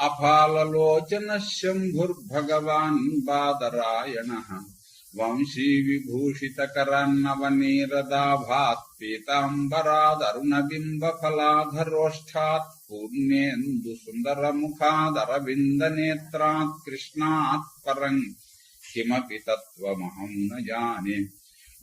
अफालोचन शंभुर्भगवान् बादरायणः वंशी विभूषितकरान्नवनीरदाभात् पीताम्बरादरुणबिम्बफलाधरोष्ठात् नेत्रात् कृष्णात् परम्। किमपि तत्त्वमहं न जाने।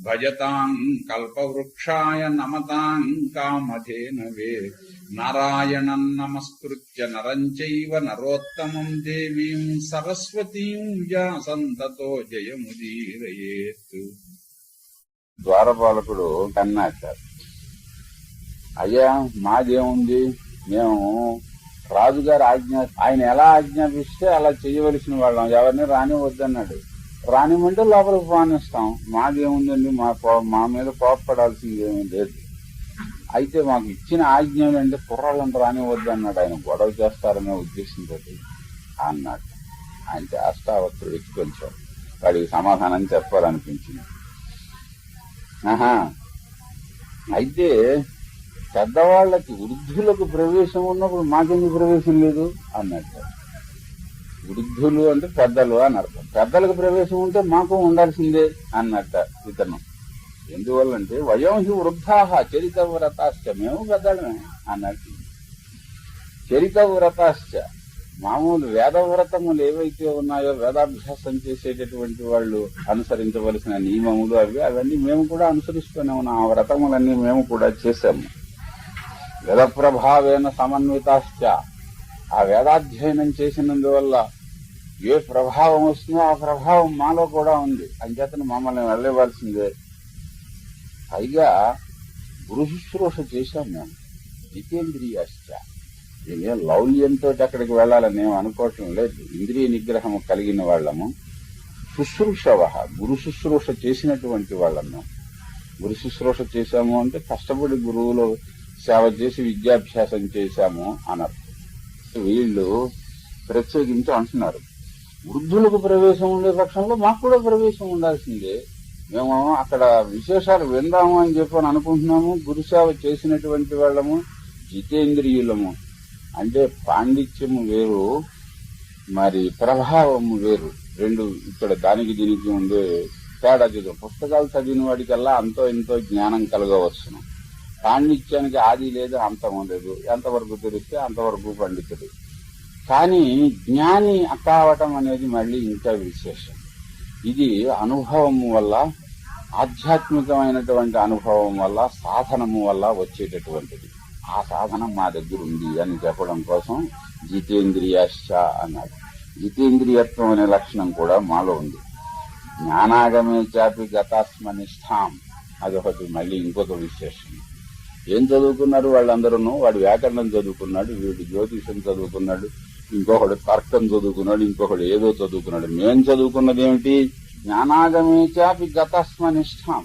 భజతాం కల్పవృక్షాయ నమతాం కామధేనవే నారాయణం నమస్కృత్య నరం చైవ నరోత్తమం దేవీం సరస్వతీం వ్యాసంతతో జయముదీరయేత్. ద్వారపాలకుడు కన్నాచారు. అయ్యా మాదేముంది? మేము రాజుగారు ఆజ్ఞా ఆయన ఎలా ఆజ్ఞాపిస్తే అలా చేయవలసిన వాళ్ళం. ఎవరిని రానివద్దన్నాడు రానిమంటే లోపలికి పానిస్తాం. మాదేముందండి మా మా మీద కోపపడాల్సింది ఏమీ లేదు. అయితే మాకు ఇచ్చిన ఆజ్ఞ ఏంటంటే కుర్రాళ్ళని రానివద్దు అన్నాడు. ఆయన గొడవ చేస్తారనే ఉద్దేశంతో అన్నాడు. ఆయన చేస్తావత్తుడు ఎక్కి కొంచెం వాడికి సమాధానం చెప్పాలనిపించింది. ఆహా. అయితే పెద్దవాళ్ళకి వృద్ధులకు ప్రవేశం ఉన్నప్పుడు మాకెందుకు ప్రవేశం లేదు? అన్నట్టు వృద్ధులు అంటే పెద్దలు అని అర్థం. పెద్దలకు ప్రవేశం ఉంటే మాకు ఉండాల్సిందే అన్నట్ట ఇతను. ఎందువల్లంటే వయం హి వృద్ధాహ చరిత వ్రతాశ్చ మేము పెద్దలమే అన్నట్టు. చరిత వ్రతాశ్చ మామూలు వేద వ్రతములు ఏవైతే ఉన్నాయో వేదాభ్యాసం చేసేటటువంటి వాళ్ళు అనుసరించవలసిన నియమములు అవి అవన్నీ మేము కూడా అనుసరిస్తూనే ఉన్నాం. ఆ వ్రతములన్నీ మేము కూడా చేశాము. వేద ప్రభావేన సమన్వితాశ్చ ఆ వేదాధ్యయనం చేసినందువల్ల ఏ ప్రభావం వస్తుందో ఆ ప్రభావం మాలో కూడా ఉంది. అంచేతను మమ్మల్ని వెళ్ళవలసిందే. పైగా గురు శుశ్రూష చేశాం మేము. జితేంద్రియాశ్చ. ఇదే లౌల్యంతో అక్కడికి వెళ్ళాలని మేము అనుకోవటం లేదు. ఇంద్రియ నిగ్రహం కలిగిన వాళ్ళము. శుశ్రూషవ గురు శుశ్రూష చేసినటువంటి వాళ్ళము. గురు శుశ్రూష చేశాము అంటే కష్టపడి గురువులు సేవ చేసి విద్యాభ్యాసం చేశాము అనర్థం. వీళ్ళు ప్రత్యేకించి అంటున్నారు. వృద్ధులకు ప్రవేశం ఉండే పక్షంలో మాకు కూడా ప్రవేశం ఉండాల్సిందే. మేము అక్కడ విశేషాలు విందాము అని చెప్పని అనుకుంటున్నాము. గురుసేవ చేసినటువంటి వాళ్ళము జితేంద్రియులము. అంటే పాండిత్యము వేరు మరి ప్రభావము వేరు. రెండు ఇక్కడ దానికి దీనికి ఉండే తేడా చూద్దాం. పుస్తకాలు చదివిన వాడికల్లా అంతో ఎంతో జ్ఞానం కలగవచ్చును. పాండిత్యానికి ఆది లేదు అంతం లేదు ఎంతవరకు తెలిస్తే అంతవరకు పండితుడు. కానీ జ్ఞాని కావటం అనేది మళ్ళీ ఇంకా విశేషం. ఇది అనుభవం వల్ల ఆధ్యాత్మికమైనటువంటి అనుభవం వల్ల సాధనము వల్ల వచ్చేటటువంటిది. ఆ సాధనం మా దగ్గర ఉంది అని చెప్పడం కోసం జితేంద్రియాశ్చ అన్నాడు. జితేంద్రియత్వం అనే లక్షణం కూడా మాలో ఉంది. జ్ఞానాగమే చాపి గతాస్మనిష్టాం అదొకటి మళ్ళీ ఇంకొక విశేషం. ఏం చదువుకున్నారు వాళ్ళందరూ వాడు వ్యాకరణం చదువుకున్నాడు వీడు జ్యోతిషం చదువుకున్నాడు ఇంకొకడు తర్కం చదువుకున్నాడు ఇంకొకడు ఏదో చదువుకున్నాడు. మేం చదువుకున్నది ఏమిటి జ్ఞానాగమే గతస్మ గతస్మనిష్టాం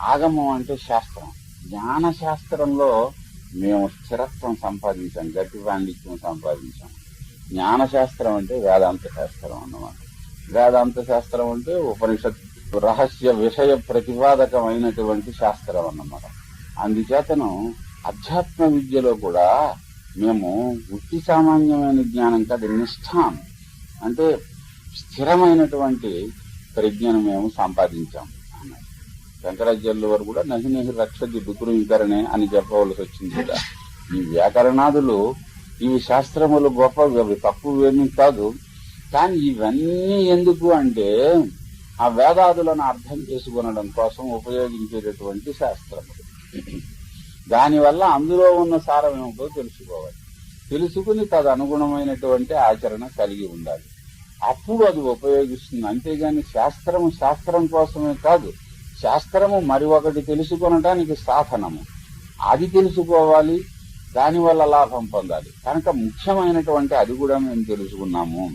ఆగమం అంటే శాస్త్రం. జ్ఞాన శాస్త్రంలో మేము స్థిరత్వం సంపాదించాం గట్టి పాండిత్యం సంపాదించాం. జ్ఞాన శాస్త్రం అంటే వేదాంత శాస్త్రం అన్నమాట. వేదాంత శాస్త్రం అంటే ఉపనిషత్ రహస్య విషయ ప్రతిపాదకమైనటువంటి శాస్త్రం అన్నమాట. అందుచేతను అధ్యాత్మ విద్యలో కూడా మేము వృత్తి సామాన్యమైన జ్ఞానం కాదు నిష్ఠాం. అంటే స్థిరమైనటువంటి ప్రజ్ఞను మేము సంపాదించాం అన్నారు శంకరాచార్యుల వారు కూడా నహి నహి రక్షది వికరణే అని చెప్పవలసి వచ్చింది కదా ఈ వ్యాకరణాదులు ఇవి శాస్త్రములు గొప్ప అవి తక్కువేమీ కాదు. కానీ ఇవన్నీ ఎందుకు అంటే ఆ వేదాదులను అర్థం చేసుకొనడం కోసం ఉపయోగించేటటువంటి శాస్త్రములు. దానివల్ల అందులో ఉన్న సారం ఏమిటో తెలుసుకోవాలి. తెలుసుకుని తదనుగుణమైనటువంటి ఆచరణ కలిగి ఉండాలి. అప్పుడు అది ఉపయోగిస్తుంది. అంతేగాని శాస్త్రము శాస్త్రం కోసమే కాదు. శాస్త్రము మరి ఒకటి తెలుసుకొనటానికి సాధనము. అది తెలుసుకోవాలి దానివల్ల లాభం పొందాలి. కనుక ముఖ్యమైనటువంటి అది కూడా మేము తెలుసుకున్నాము.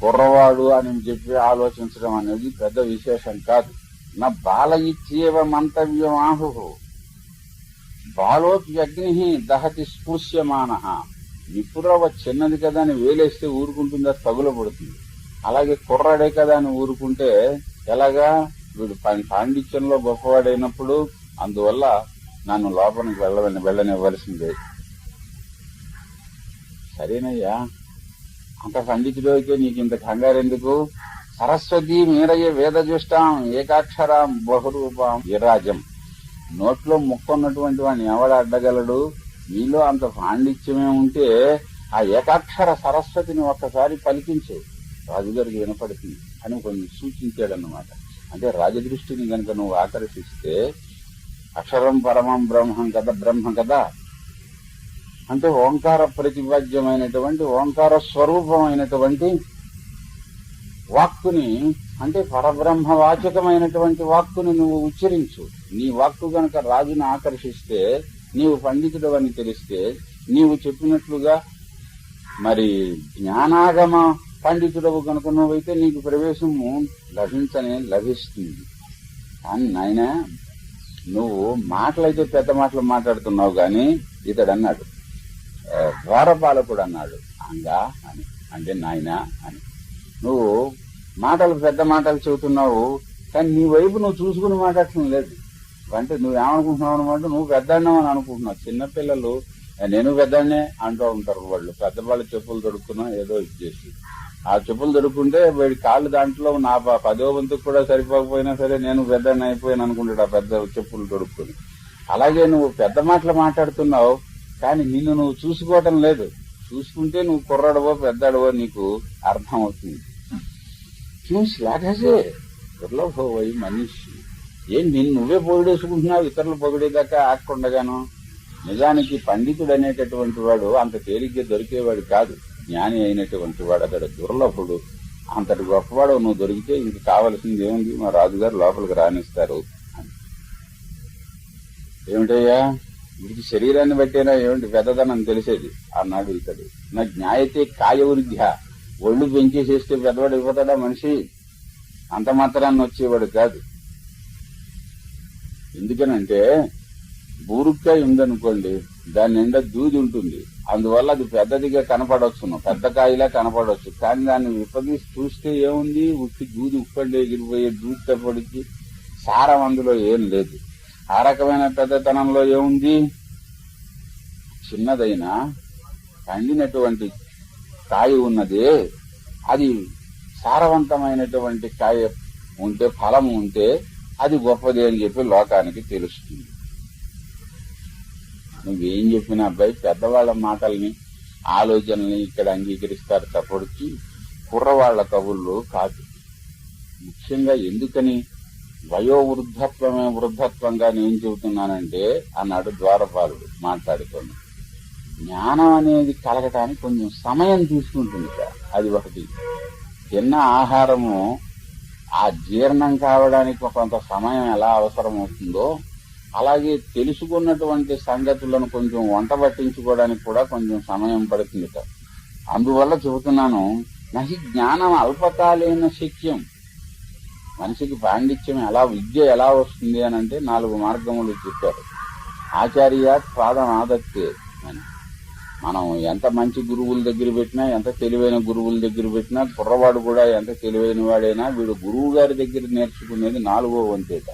కుర్రవాడు అని చెప్పి ఆలోచించడం అనేది పెద్ద విశేషం కాదు. నా బాల ఇచ్చేవ మంతవ్యం బాలోపి అగ్ని దహతి స్పృశ్యమాన. నిప్పురవ చిన్నది కదా అని వేలేస్తే ఊరుకుంటుందా తగులబడుతుంది. అలాగే కుర్రాడే కదా అని ఊరుకుంటే ఎలాగా? వీడు పాండిత్యంలో గొప్పవాడైనప్పుడు అందువల్ల నన్ను లోపలికి వెళ్ళవని వెళ్ళనివ్వాల్సిందే సరేనయ్యా. అంత పండితుడు అయితే నీకు ఇంత కంగారు ఎందుకు సరస్వతి మీరయ్య వేదజుష్టాం ఏకాక్షరాం బహురూపం విరాజం. నోట్లో ముక్కున్నటువంటి వాడిని ఎవడు అడ్డగలడు? నీలో అంత పాండిత్యమే ఉంటే ఆ ఏకాక్షర సరస్వతిని ఒక్కసారి పలికించు. రాజుగారికి వినపడుతుంది అని కొన్ని సూచించాడన్నమాట. అంటే రాజదృష్టిని గనుక నువ్వు ఆకర్షిస్తే అక్షరం పరమం బ్రహ్మం కదా బ్రహ్మ కదా అంటే ఓంకార ప్రతిపాద్యమైనటువంటి ఓంకార స్వరూపమైనటువంటి వాక్కుని అంటే పరబ్రహ్మ వాచకమైనటువంటి వాక్కుని నువ్వు ఉచ్చరించు. నీ వాక్కు గనక రాజును ఆకర్షిస్తే నీవు పండితుడు అని తెలిస్తే నీవు చెప్పినట్లుగా మరి జ్ఞానాగమ పండితుడవు కనుక నువ్వైతే నీకు ప్రవేశము లభించనే లభిస్తుంది. కానీ నాయన నువ్వు మాటలైతే పెద్ద మాటలు మాట్లాడుతున్నావు గాని ఇతడు అన్నాడు. ద్వారపాలకుడు అన్నాడు. అంగా అని. అంటే నాయన అని. నువ్వు మాటలు పెద్ద మాటలు చెబుతున్నావు కానీ నీ వైపు నువ్వు చూసుకుని మాట్లాడటం లేదు. అంటే నువ్వేమనుకుంటున్నావు అనమాట నువ్వు పెద్దన్నావు అని అనుకుంటున్నావు. చిన్నపిల్లలు నేను పెద్దనే అంటూ ఉంటారు వాళ్ళు. పెద్దవాళ్ళు చెప్పులు దొడుక్కున్నా ఏదో ఇచ్చేసి ఆ చెప్పులు దొరుకుంటే వీడి కాళ్ళు దాంట్లో నా పదో వంతుకు కూడా సరిపోకపోయినా సరే నేను పెద్ద అయిపోయాను అనుకుంటాడు ఆ పెద్ద చెప్పులు దొరుకుని అలాగే నువ్వు పెద్ద మాటలు మాట్లాడుతున్నావు కానీ నిన్ను నువ్వు చూసుకోవటం లేదు. చూసుకుంటే నువ్వు కుర్రాడవో పెద్దాడవో నీకు అర్థం అవుతుంది. చూసి లాగాసే దుర్లభోవై మనిషి. ఏం నిన్ను నువ్వే పొగిడేసుకుంటున్నావు? ఇతరులు పొగిడేదాకా ఆకుండగాను నిజానికి పండితుడు అనేటటువంటి వాడు అంత తేలిగ్గా దొరికేవాడు కాదు. జ్ఞాని అయినటువంటి వాడు అతడు దుర్లభుడు. అంతటి గొప్పవాడు నువ్వు దొరికితే ఇంక కావలసింది ఏముంది? మా రాజుగారు లోపలికి రాణిస్తారు అని. ఏమిటయ్యా? వీడికి శరీరాన్ని బట్టేనా? ఏమిటి? పెద్దదనం తెలిసేది. అన్నాడు ఇతడు. నా జ్ఞాయతే కాయవృద్ధ ఒళ్ళు పెంచేసేస్తే పెద్దవాడు అయిపోతాడా మనిషి? అంత మాత్రాన్ని వచ్చేవాడు కాదు. ఎందుకనంటే బూరుక్కాయ ఉందనుకోండి దాని నిండా దూది ఉంటుంది. అందువల్ల అది పెద్దదిగా కనపడవచ్చును పెద్ద కాయలా కనపడవచ్చు కానీ దాన్ని విప్పదీసి చూస్తే ఏముంది? ఉట్టి దూది ఉప్పండి ఎగిరిపోయే దూది పడికి సారం అందులో ఏం లేదు. ఆ రకమైన పెద్దతనంలో ఏముంది? చిన్నదైనా పండినటువంటి కాయ ఉన్నదే. అది సారవంతమైనటువంటి కాయ ఉంటే ఫలం ఉంటే అది గొప్పది అని చెప్పి లోకానికి తెలుస్తుంది. నువ్వేం చెప్పిన అబ్బాయి పెద్దవాళ్ళ మాటల్ని ఆలోచనల్ని ఇక్కడ అంగీకరిస్తారు తప్పటికి కుర్రవాళ్ళ కవుల్లో కాదు. ముఖ్యంగా ఎందుకని వయోవృద్ధత్వమే వృద్ధత్వంగా నేను చెబుతున్నానంటే అన్నాడు ద్వారపాలుడు మాట్లాడుకొని. జ్ఞానం అనేది కలగటానికి కొంచెం సమయం తీసుకుంటుంది సార్ అది ఒకటి. తిన్న ఆహారము ఆ జీర్ణం కావడానికి కొంత సమయం ఎలా అవసరం అవుతుందో అలాగే తెలుసుకున్నటువంటి సంగతులను కొంచెం వంట పట్టించుకోవడానికి కూడా కొంచెం సమయం పడుతుంది సార్ అందువల్ల చెబుతున్నాను నహి జ్ఞానం అల్పకాలీన శక్యం. మనిషికి పాండిత్యం ఎలా విద్య ఎలా వస్తుంది అని అంటే నాలుగు మార్గములు చెప్పారు. ఆచార్య పాదం ఆదత్తే అని. మనం ఎంత మంచి గురువుల దగ్గర పెట్టినా ఎంత తెలివైన గురువుల దగ్గర పెట్టినా కుర్రవాడు కూడా ఎంత తెలివైన వాడైనా వీడు గురువు గారి దగ్గర నేర్చుకునేది నాలుగో వంతేట.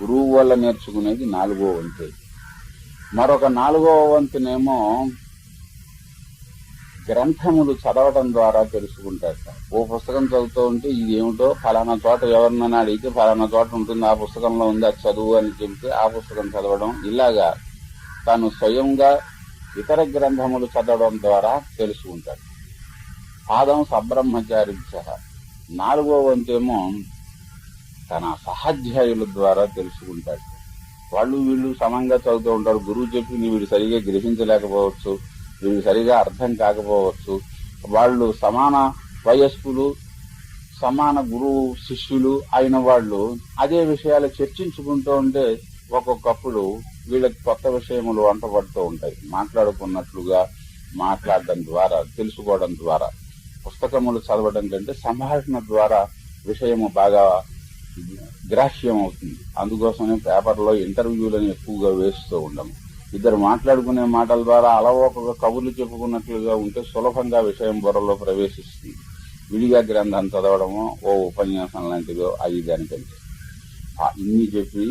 గురువు వల్ల నేర్చుకునేది నాలుగో వంతే. మరొక నాలుగో వంతునేమో గ్రంథములు చదవడం ద్వారా తెలుసుకుంటారు ఓ పుస్తకం చదువుతూ ఉంటే ఇది ఏమిటో ఫలానా చోట ఎవరినైనా అడిగితే ఫలానా చోట ఉంటుంది ఆ పుస్తకంలో ఉంది అది చదువు అని చెబితే ఆ పుస్తకం చదవడం ఇలాగా తాను స్వయంగా ఇతర గ్రంథములు చదవడం ద్వారా తెలుసుకుంటాడు పాదం సబ్రహ్మచారి నాలుగో వంతేమో తన సహాధ్యాయుల ద్వారా తెలుసుకుంటాడు వాళ్ళు వీళ్ళు సమంగా చదువుతూ ఉంటారు. గురువు చెప్పింది వీడు సరిగా గ్రహించలేకపోవచ్చు. వీడు సరిగా అర్థం కాకపోవచ్చు. వాళ్ళు సమాన వయస్కులు సమాన గురువు శిష్యులు అయిన వాళ్ళు అదే విషయాలు చర్చించుకుంటూ ఉంటే ఒక్కొక్కప్పుడు వీళ్ళకి కొత్త విషయములు వంటపడుతూ ఉంటాయి. మాట్లాడుకున్నట్లుగా మాట్లాడడం ద్వారా తెలుసుకోవడం ద్వారా పుస్తకములు చదవడం కంటే సంభాషణ ద్వారా విషయము బాగా గ్రాహ్యం అవుతుంది. అందుకోసమే పేపర్లో ఇంటర్వ్యూలను ఎక్కువగా వేస్తూ ఉండము. ఇద్దరు మాట్లాడుకునే మాటల ద్వారా అలవోకగా కబుర్లు చెప్పుకున్నట్లుగా ఉంటే సులభంగా విషయం బుర్రలో ప్రవేశిస్తుంది. విడిగా గ్రంథం చదవడమో ఓ ఉపన్యాసం లాంటిదో అది దానికంటే ఇన్ని చెప్పి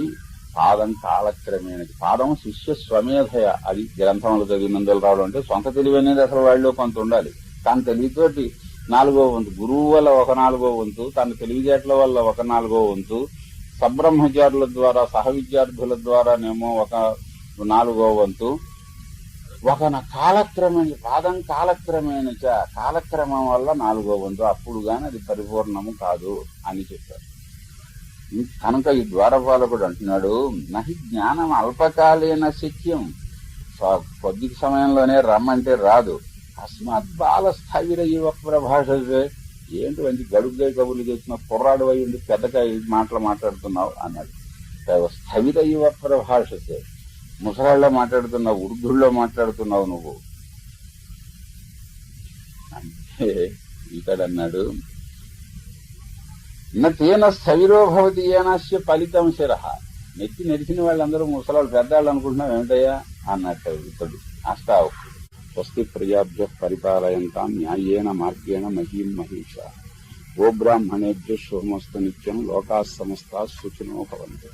పాదం కాలక్రమేణది పాదం శిష్య స్వమేధయ. అది గ్రంథంలో చదివినందులు రావడం అంటే సొంత తెలివి అనేది అసలు వాళ్ళు కొంత ఉండాలి. తన తెలివితోటి నాలుగో వంతు గురువు వల్ల ఒక నాలుగో వంతు తన తెలివితేటల వల్ల ఒక నాలుగో వంతు సబ్రహ్మచారుల ద్వారా సహ విద్యార్థుల ద్వారానేమో ఒక నాలుగో వంతు. ఒక నా కాలక్రమేణ పాదం కాలక్రమేణ చ కాలక్రమం వల్ల నాలుగో వంతు. అప్పుడు గాని అది పరిపూర్ణము కాదు అని చెప్పారు. కనుక ఈ ద్వారపాలకుడు అంటున్నాడు నహి జ్ఞానం అల్పకాలీన శక్యం. కొద్ది సమయంలోనే రమ్మంటే రాదు. అస్మాత్ బాల స్థాయిర యువ ప్రభాషే ఏంటి మంచి గడుగ్గా కబుర్లు చేసిన కుర్రాడు అయి ఉండి పెద్దగా మాటలు మాట్లాడుతున్నావు? అన్నాడు. స్థవిర యువ ప్రభాషసే ముసలాళ్ళ మాట్లాడుతున్నావు ఉర్దుల్లో మాట్లాడుతున్నావు నువ్వు. అంటే ఇతడన్నాడు తేన స్థవిరో భవతి ఏనాస్య ఫలితం శిరహ నెత్తి నెరిసిన వాళ్ళందరూ ముసలాళ్ళు పెద్దాళ్ళు అనుకుంటున్నావు ఏమిటయ్యా? అన్నట్టు ఇతడు. అష్టావు. స్వస్తి ప్రజాభ్య పరిపాలయంతాం న్యాయేన మార్గేణ మహీం మహిష గోబ్రాహ్మణేభ్య శుభమస్తు నిత్యం లోకా సమస్త సుఖినో భవంతు.